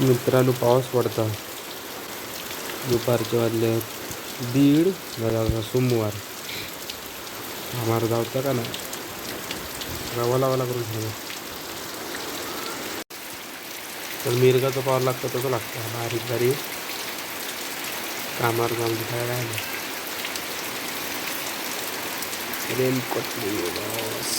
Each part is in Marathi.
मित्रांनो पाऊस पडता. दुपारचे वाजले दीड बघा सोमवार. आम्हाला जावता का नाही? रवा लावायला करून ठेवा तर मिरगाचा पावर लागतो तसं लागतं. बारीक बारीक. कामावर काम काय राहिलं रेनकोट नाही बस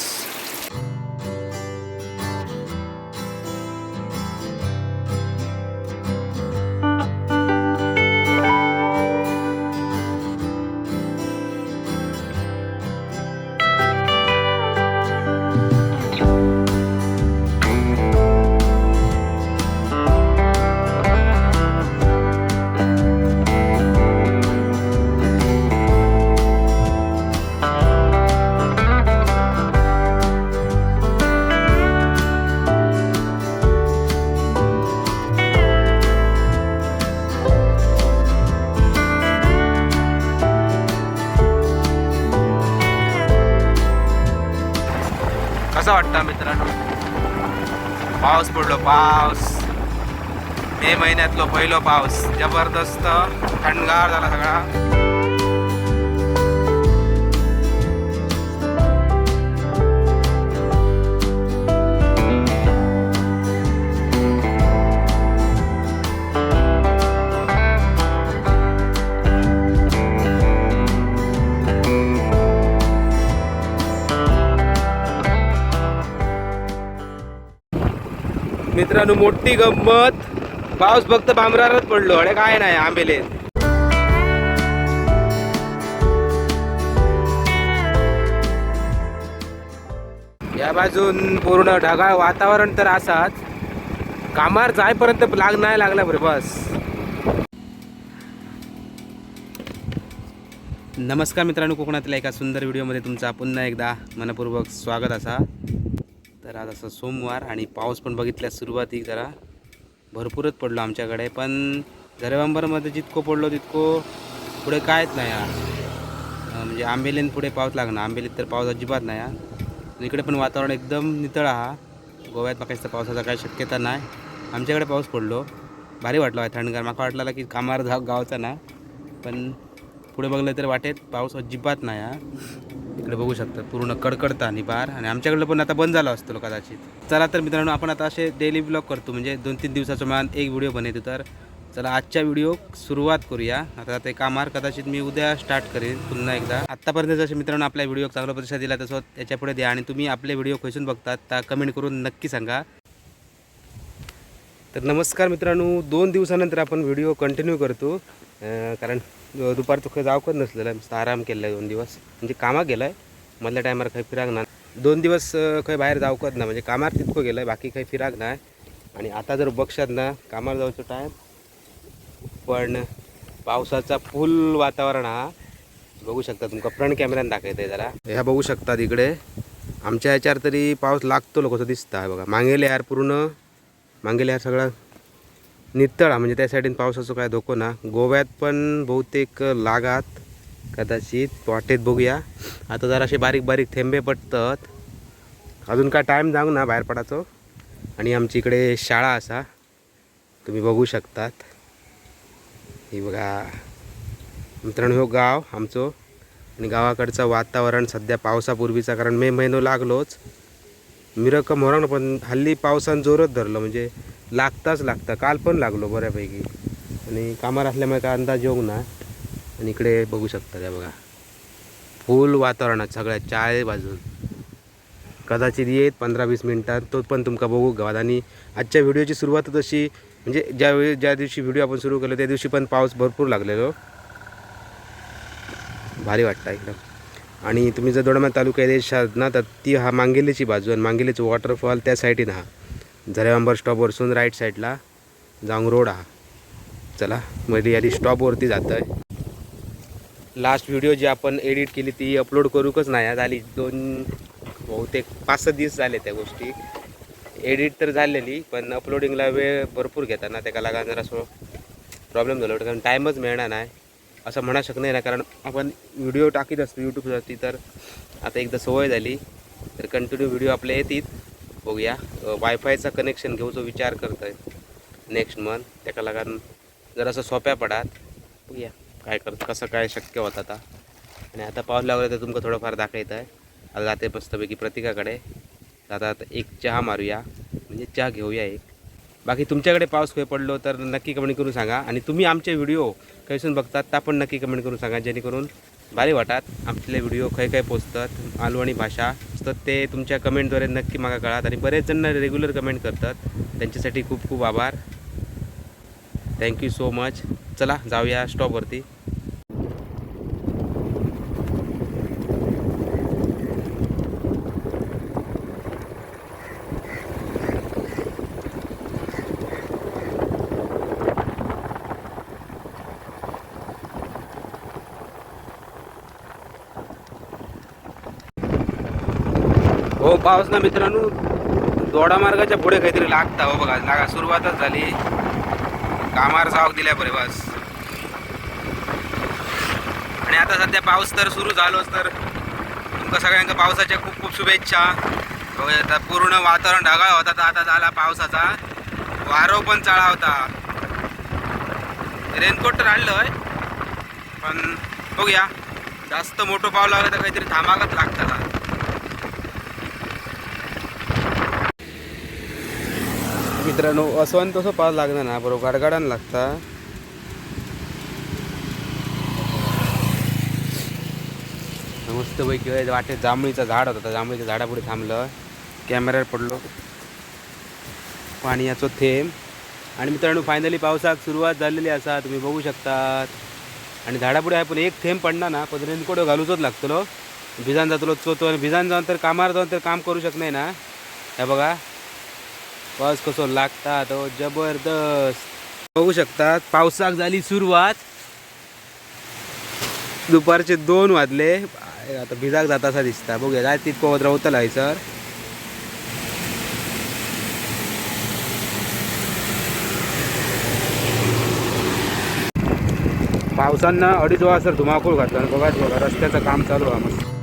वाटतं मित्रांनो. पाऊस पडलो पाऊस. मे महिन्यातलो पहिलो पाऊस. जबरदस्त थंडगार झाला सगळा. मित्रांनो मोठी गंमत. पाऊस फक्त बांबरारच पडलो. अरे काय नाही आंबेले. या बाजून पूर्ण ढगाळ वातावरण तर असाच. कामार जायपर्यंत लाग नाही लागला बरे बस. नमस्कार मित्रांनो कोकणातल्या एका सुंदर व्हिडिओमध्ये तुमचा पुन्हा एकदा मनपूर्वक स्वागत असा. तर आज असं सोमवार आणि पाऊस पण बघितल्यास सुरुवाती जरा भरपूरच पडलो आमच्याकडे. पण झरेबांबरमध्ये जितको पडलो तितको पुढे कायच नाही यार. म्हणजे आंबेलीन पुढे पाऊस लागणार. आंबेलीत तर पाऊस अजिबात नाही यार. इकडे पण वातावरण एकदम नितळ हा. गोव्यात मागायचं तर पावसाचा काही शक्यता नाही. आमच्याकडे पाऊस पडलो. भारी वाटला थंडगार. माका वाटलं की कामार जाव गावचा ना पण पुढे बघलं तर वाटेत पाऊस अजिबात नाही हा. इकडे बघू शकतात पूर्ण कडकडतं आणि बार. आणि आमच्याकडलं पण आता बंद झालं असतो कदाचित. चला तर मित्रांनो आपण आता असे डेली ब्लॉग करतो. म्हणजे दोन तीन दिवसाचं मान एक व्हिडिओ बनवतो. तर चला आजच्या व्हिडिओ सुरुवात करूया. आता ते कामार कदाचित मी उद्या स्टार्ट करेन पुन्हा एकदा. आत्तापर्यंत जसे मित्रांनो आपल्या व्हिडिओ चांगला प्रतिसाद दिला तसं त्याच्यापुढे द्या. आणि तुम्ही आपले व्हिडिओ खैसून बघतात तर कमेंट करून नक्की सांगा. तर नमस्कार मित्रांनो दोन दिवसानंतर आपण व्हिडिओ कंटिन्यू करतो. कारण दुपार दुपारचं खंय जावकच नसलेलं नुसतं आराम केला आहे दोन दिवस. म्हणजे कामाक गेलं आहे मधल्या टायमार काही फिराक ना दोन दिवस खंय बाहेर जावकच ना म्हणजे कामार तितकं गेलं आहे बाकी काही फिराक नाही. आणि आता जर बक्षात ना कामार जाऊचं टायम पण पावसाचा फुल वातावरण हा बघू शकता तुमका फ्रंट कॅमेऱ्यान दाखवत आहे जरा. ह्या बघू शकतात इकडे. आमच्या ह्याच्यावर तरी पाऊस लागतो कसं दिसता बघा. मागेले यार पूर्ण मागेले यार सगळं नितळा म्हणजे त्या साईडीन पावसाचं काय धोको ना. गोव्यात पण बहुतेक लागात कदाचित. वाटेत बघूया. आता जराशे बारीक बारीक थेंबे पडतात. अजून काय टाईम जाऊ ना बाहेर पडायचो. आणि आमची इकडे शाळा असा. तुम्ही बघू शकतात. ही बघा. मित्रांनो हो गाव आमचं. आणि गावाकडचं वातावरण सध्या पावसापूर्वीचा कारण मे महिनो लागलोच. मिरक मोरण पण हल्ली पावसान जोरच धरलं. म्हणजे लागताच लागतं. काल पण लागलो बऱ्यापैकी. आणि कामार असल्यामुळे काय अंदाज येऊ ना. आणि इकडे बघू शकता त्या बघा. फुल वातावरणात सगळ्या चाळे बाजून. कदाचित येत पंधरा वीस मिनटात. तो पण तुमका बघू गावात. आणि आजच्या व्हिडिओची सुरुवात तशी म्हणजे ज्यावेळी ज्या दिवशी व्हिडिओ आपण सुरू केलो त्या दिवशी पण पाऊस भरपूर लागलेलो. भारी वाटतं एकदम. आणि तुम्ही जर दोडमा तालुक्यात येशात ना तर ती हा मांगेलीची बाजू आणि मांगेलीचं वॉटरफॉल त्या साईडीन हा. झरेबांबर स्टॉपवरसून राईट साईडला जाऊन रोड हा. चला मध्ये आधी स्टॉपवरती जातं आहे लास्ट व्हिडिओ जी आपण एडिट केली ती अपलोड करूकच नाही झाली दोन बहुतेक पाच सहा दिवस झाले त्या गोष्टी. एडिट तर झालेली पण अपलोडिंगला वेळ भरपूर घेताना त्याला लागा जरा असं प्रॉब्लेम झाला होता. कारण टाईमच मिळणार नाही. असं म्हणा शकत नाही ना कारण आपण व्हिडिओ टाकीत असतो यूट्यूबवरती तर आता एकदा सवय झाली. तर कंटिन्यू व्हिडिओ आपले येतील. बघूया. वायफायचा कनेक्शन घेऊचा विचार करत आहे नेक्स्ट मंथ त्याका लागून जरासं सोप्या पडात. बघूया काय करत कसं काय शक्य होतं आता. आणि आता पाऊस लागला तर तुमका थोडंफार दाखवत आहे आता जाते मस्तपैकी प्रत्येकाकडे आता आता एक चहा मारूया. म्हणजे चहा घेऊया एक. बाकी तुमच्याकडे पाऊस खोय पडलो तर नक्की कमेंट करून सांगा. आणि तुम्ही आमचे व्हिडिओ कैसून बघतात त्या पण नक्की कमेंट करून सांगा. जेणेकरून भारी वाटात. आपले व्हिडिओ खय काय पोचतात. मालवणी भाषा. असतात ते तुमच्या कमेंटद्वारे नक्की मागा कळात आणि बरेच जण रेग्युलर कमेंट करतात. त्यांच्यासाठी खूप खूप आभार. थँक्यू सो मच चला जाऊया स्टॉपवरती पाऊस ना मित्रांनो दोडा मार्गाच्या पुढे काहीतरी लागता. हो बघा लागा सुरुवातच झाली. कामार जावक दिल्या बरे बस. आणि आता सध्या पाऊस तर सुरू झालोच तर तुमका सगळ्यांका पावसाच्या खूप खूप शुभेच्छा. आता पूर्ण वातावरण ढगाळ होता तर आता झाला पावसाचा. वारो पण चाळा होता. रेनकोट तर आणलंय पण बघूया. जास्त मोठं पाव लागलं तर काहीतरी थांबाकच लागतं मित्रांनो असं तसं पाऊस लागणार ना बरोबर. गडगडान लागता. मस्त पैकी वाटेत जांभळीचं झाड होता. त्या जांभळीच्या झाडापुढे थांबलं. कॅमेऱ्यावर पडलो. पाण्याचं थेंब. आणि मित्रांनो फायनली पावसाक सुरुवात झालेली असा तुम्ही बघू शकतात. आणि झाडापुढे आहे पण एक थेंब पडणार ना पण रेनकोट घालूचच लागतलो भिजान जातलो चोतो आणि भिजान जाऊन तर कामार जाऊन तर काम करू शकत ना. हे बघा. पाऊस कसो लागता तो जबरदस्त. बघू शकतात पावसाक झाली सुरुवात. दुपारचे दोन वाजले. आता भिजाक जाता असा दिसता. बघूया जाय तितको वत रावतला सर पावसानं अडीच वाजता धुमाकूळ घातला. आणि बघा बघा रस्त्याचं काम चालू आहे मस्त.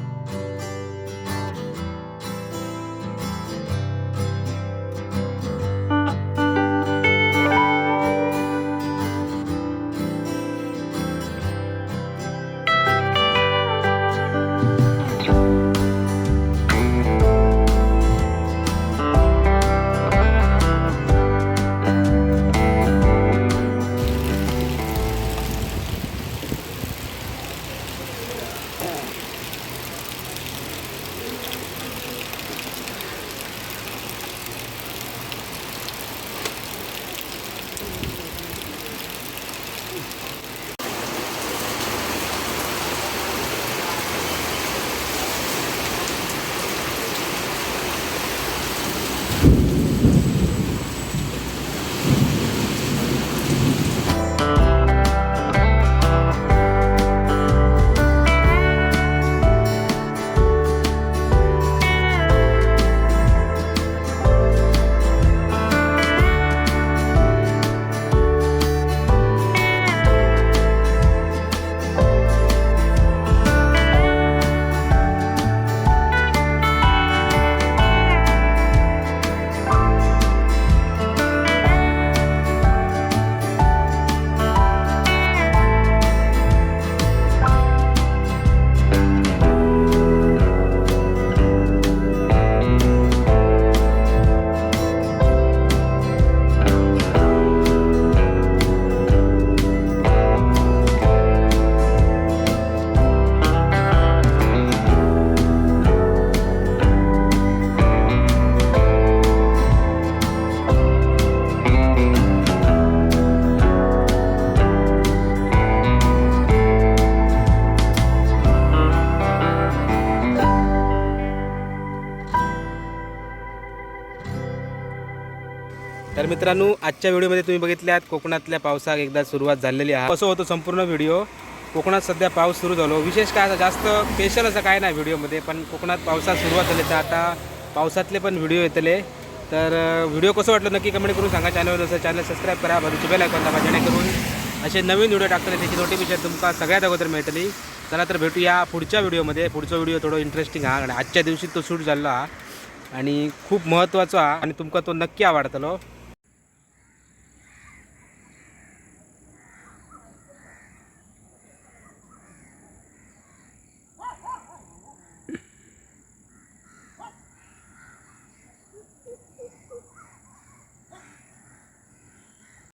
मित्रांनो आजच्या व्हिडिओमध्ये तुम्ही बघितल्यात कोकणातल्या पावसाक एकदा सुरुवात झालेली आहे. कसं होतं संपूर्ण व्हिडिओ. कोकणात सध्या पाऊस सुरू झालो. विशेष काय आता जास्त स्पेशल असं काय नाही व्हिडिओमध्ये पण कोकणात पावसात सुरुवात झाली. तर आता पावसातले पण व्हिडिओ येतले. तर व्हिडिओ कसं वाटलं नक्की कमेंट करून सांगा. चॅनलवर जसं चॅनल सबस्क्राईब करा बाजूची बेल ऐकून दाबा जेणेकरून असे नवीन व्हिडिओ टाकतले त्याची नोटिफिकेशन तुमका सगळ्यात अगोदर मिळतली. चला तर भेटूया पुढच्या व्हिडिओमध्ये. पुढचा व्हिडिओ थोडं इंटरेस्टिंग हा. आणि आजच्या दिवशी तो शूट झाला. आणि खूप महत्त्वाचा हा आणि तुमका तो नक्की आवडतलो.